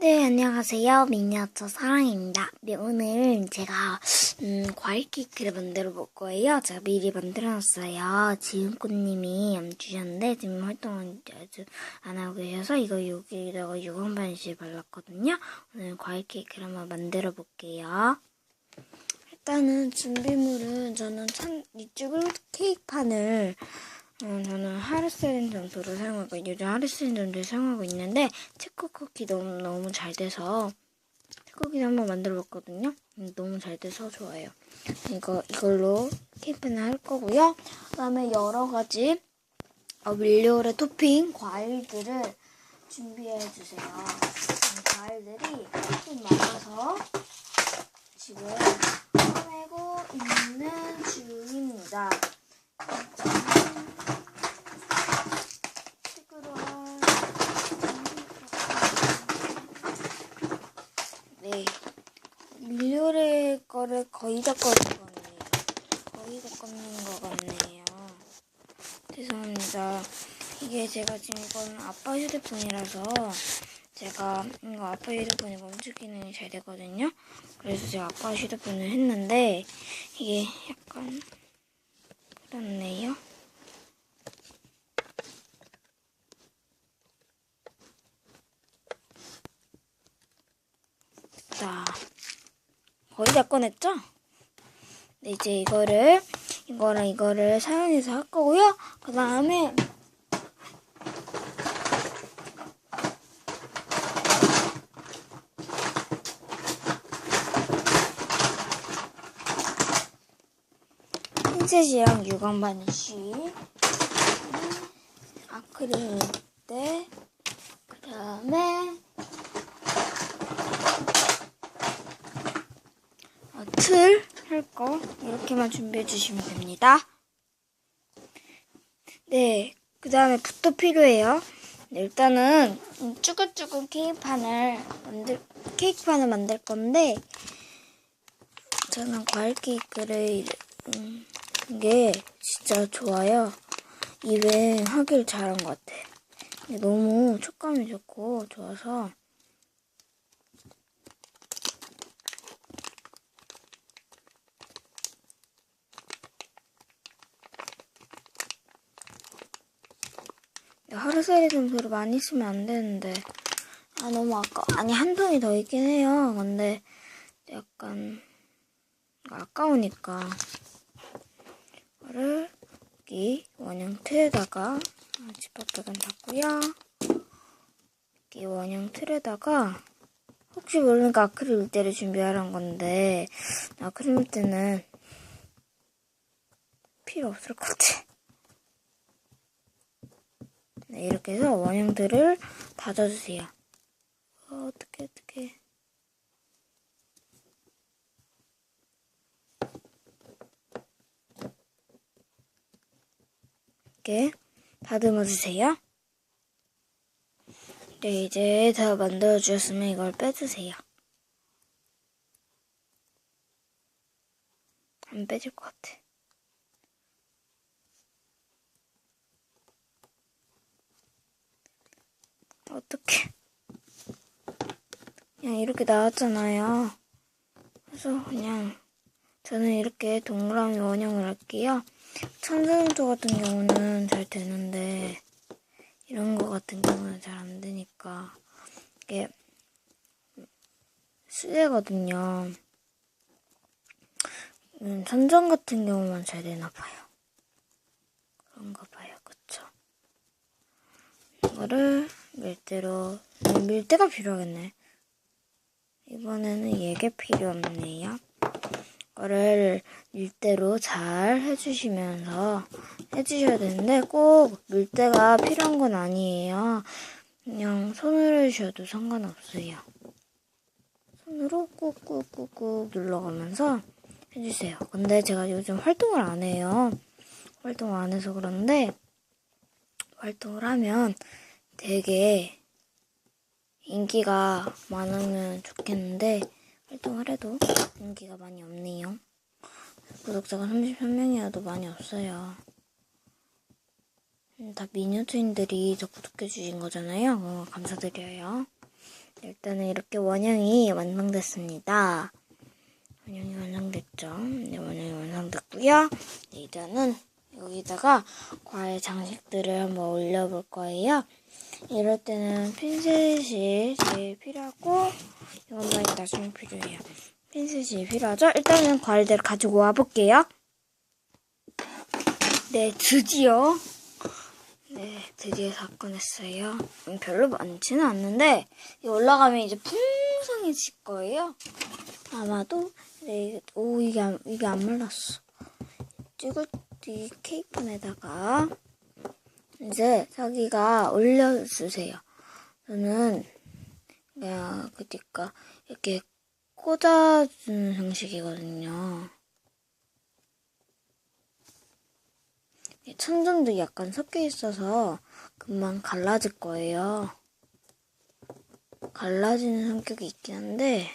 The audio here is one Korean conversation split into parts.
네, 안녕하세요. 미니어처 사랑입니다. 네, 오늘 제가, 음, 과일 케이크를 만들어 볼 거예요. 제가 미리 만들어 놨어요. 지은꽃님이 주셨는데, 지금 활동을 아주 안 하고 계셔서, 이거 여기다가 유광 반실 발랐거든요. 오늘 과일 케이크를 한번 만들어 볼게요. 일단은 준비물은 저는 참, 이쪽을 케이크판을 어, 저는 하르셀린 점토를 사용하고 요즘 하르셀린 점토를 사용하고 있는데 체코 쿠키 너무 너무 잘 돼서 체코 쿠키 한번 만들어 봤거든요. 음, 너무 잘 돼서 좋아요. 이거 이걸로 케이크를 할 거고요. 그다음에 여러 가지 어, 밀려오의 토핑 과일들을 준비해 주세요. 음, 과일들이 좀 많아서 지금 꺼내고 있는 중입니다. 식으로 할- 네. 밀요리 거를 거의 다 꺼낸 것 같네요. 거의 다 꺼낸 것 같네요. 죄송합니다. 이게 제가 지금 이거는 아빠 휴대폰이라서 제가 이거 아빠 휴대폰이 멈추 기능이 잘 되거든요. 그래서 제가 아빠 휴대폰을 했는데 이게 약간 그렇네요. 자, 거의 다 꺼냈죠? 네, 이제 이거를, 이거랑 이거를 사용해서 할 거고요. 그 다음에, 흰셋이랑 유광 바니쉬, 아크릴 때, 그 다음에, 어, 틀 할 거 이렇게만 준비해 주시면 됩니다. 네, 그 다음에 붓도 필요해요. 네, 일단은 음, 쭈글쭈글 케이크판을 만들 케이크판을 만들 건데 저는 과일 케이크를 음, 이게 진짜 좋아요. 입에 하기를 잘한 것 같아. 너무 촉감이 좋고 좋아서 하루살이 점수를 많이 쓰면 안 되는데. 아 너무 아까 아니 한 통이 더 있긴 해요. 근데 약간 아까우니까. 이거를 여기 원형 틀에다가 지퍼백은 닫고요. 여기 원형 틀에다가 혹시 모르니까 아크릴 물때를 준비하라는 건데 아크릴 물때는 필요 없을 것 같아 네, 이렇게 해서 원형들을 다져주세요. 어, 어떡해, 어떡해. 이렇게 다듬어 주세요. 네, 이제 다 만들어 주셨으면 이걸 빼주세요. 안 빼질 것 같아. 어떡해. 그냥 이렇게 나왔잖아요. 그래서 그냥 저는 이렇게 동그라미 원형을 할게요. 천사점토 같은 경우는 잘 되는데 이런 거 같은 경우는 잘 안 되니까 이게 수제거든요. 음, 천장 같은 경우만 잘 되나 봐요. 그런가 봐요. 그쵸? 이거를 밀대로 밀대가 필요하겠네. 이번에는 얘게 필요 없네요. 이거를 밀대로 잘 해주시면서 해주셔야 되는데 꼭 밀대가 필요한 건 아니에요. 그냥 손으로 해주셔도 상관없어요. 손으로 꾹꾹꾹꾹 눌러가면서 해주세요. 근데 제가 요즘 활동을 안 해요. 활동 안 해서 그런데 활동을 하면 되게 인기가 많으면 좋겠는데 활동을 해도 인기가 많이 없네요. 구독자가 33명이어도 많이 없어요. 음, 다 미니어처인들이 저 구독해 주신 거잖아요. 어, 감사드려요. 일단은 이렇게 원형이 완성됐습니다. 원형이 완성됐죠? 네, 원형이 완성됐고요. 네, 이제는 여기다가 과일 장식들을 한번 올려볼 거예요. 이럴 때는 핀셋이 제일 필요하고 이건 많이 나중에 필요해요. 핀셋이 필요하죠? 일단은 과일들을 가지고 와볼게요. 네, 드디어 네, 드디어 다 꺼냈어요. 음, 별로 많지는 않는데 이 올라가면 이제 풍성해질 거예요. 아마도 네, 오 이게 안, 이게 안 말랐어. 찍을 이 케이크에다가 이제 자기가 올려주세요. 저는 그냥 그니까 이렇게 꽂아주는 형식이거든요. 천정도 약간 섞여 있어서 금방 갈라질 거예요. 갈라지는 성격이 있긴 한데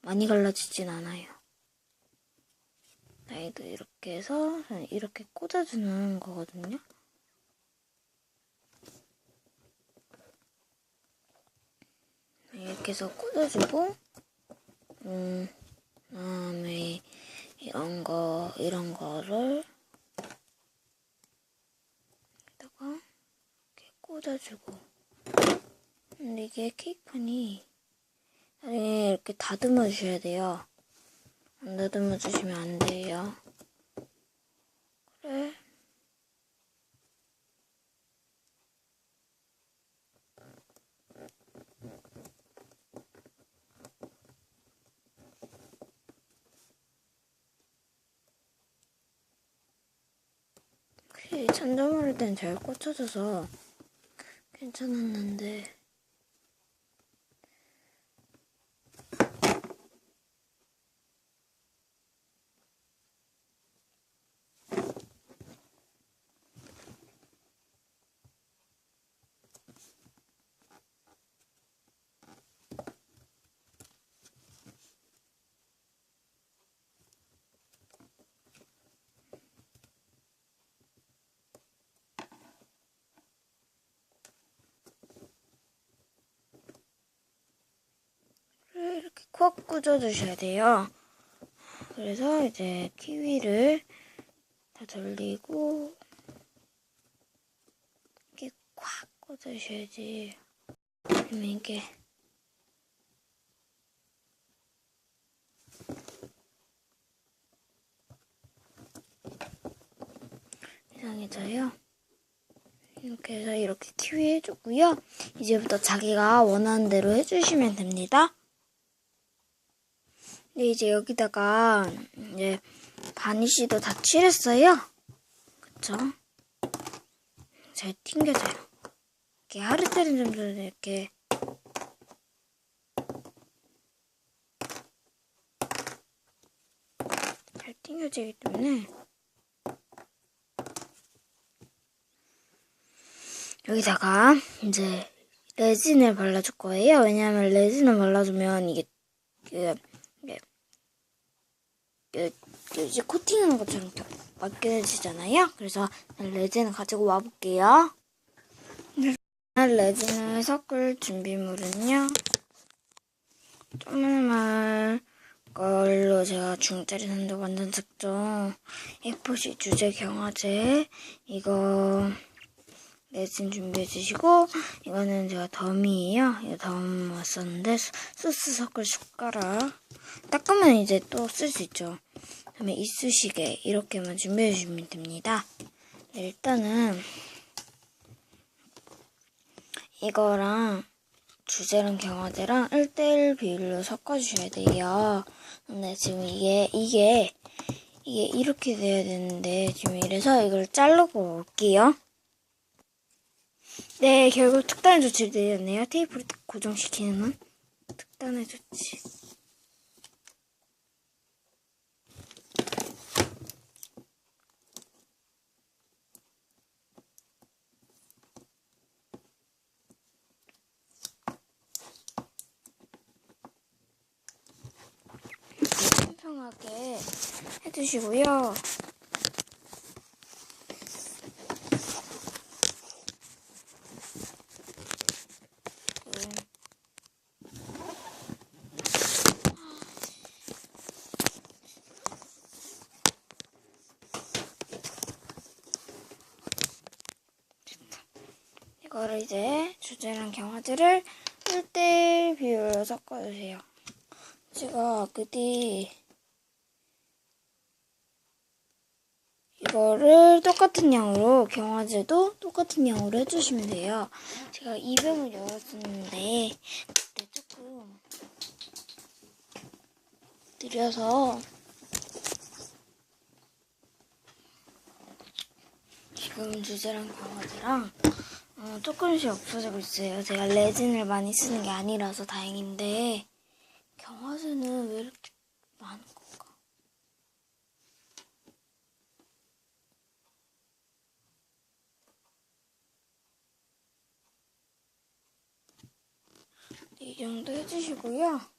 많이 갈라지진 않아요. 나이도 이렇게 해서 이렇게 꽂아주는 거거든요. 이렇게 해서 꽂아주고 음, 그다음에 이런 거 이런 거를 여기다가 이렇게 꽂아주고 근데 이게 케이크판이 나중에 이렇게 다듬어 주셔야 돼요. 안 다듬어 주시면 안 돼요. 천점을 땐잘 꽂혀져서 괜찮았는데 콱 꽂아주셔야 돼요. 그래서 이제 키위를 다 돌리고 이렇게 콱 꽂아주셔야지. 그러면 이게 이상해져요. 이렇게 해서 이렇게 키위 해주고요. 이제부터 자기가 원하는 대로 해주시면 됩니다. 네, 이제 여기다가 이제 바니쉬도 다 칠했어요. 그쵸? 잘 튕겨져요. 이렇게 하루 때는 점점 이렇게 잘 튕겨지기 때문에 여기다가 이제 레진을 발라줄 거예요. 왜냐하면 레진을 발라주면 이게 그 이제 코팅하는 것처럼 맡겨지잖아요. 그래서 레진을 가지고 와볼게요. 레진을 섞을 준비물은요. 조그만 걸로 제가 중짜리 산도 완전 특종 F4 주제 경화제 이거 레진 준비해 주시고 이거는 제가 덤이에요. 이거 덤 왔었는데 소- 소스 섞을 숟가락 닦으면 이제 또 쓸 수 있죠. 그다음에 이쑤시개 이렇게만 준비해 주시면 됩니다. 네, 일단은 이거랑 주제랑 경화제랑 1대1 비율로 섞어주셔야 돼요. 근데 지금 이게 이게 이게 이렇게 돼야 되는데 지금 이래서 이걸 자르고 올게요. 네, 결국 특단의 조치를 내렸네요. 테이프를 고정시키는 건 특단의 조치. 평평하게 해주시고요. 네. 이거를 이제 주제랑 경화들을 1대1 비율로 섞어주세요. 제가 그뒤 이거를 똑같은 양으로 경화제도 똑같은 양으로 해주시면 돼요. 제가 이 병을 열었었는데 그때 조금 느려서 지금 주제랑 경화제랑 어, 조금씩 없어지고 있어요. 제가 레진을 많이 쓰는 게 아니라서 다행인데 경화제는 왜 이렇게 많은 건가? 네, 이 정도 해주시고요.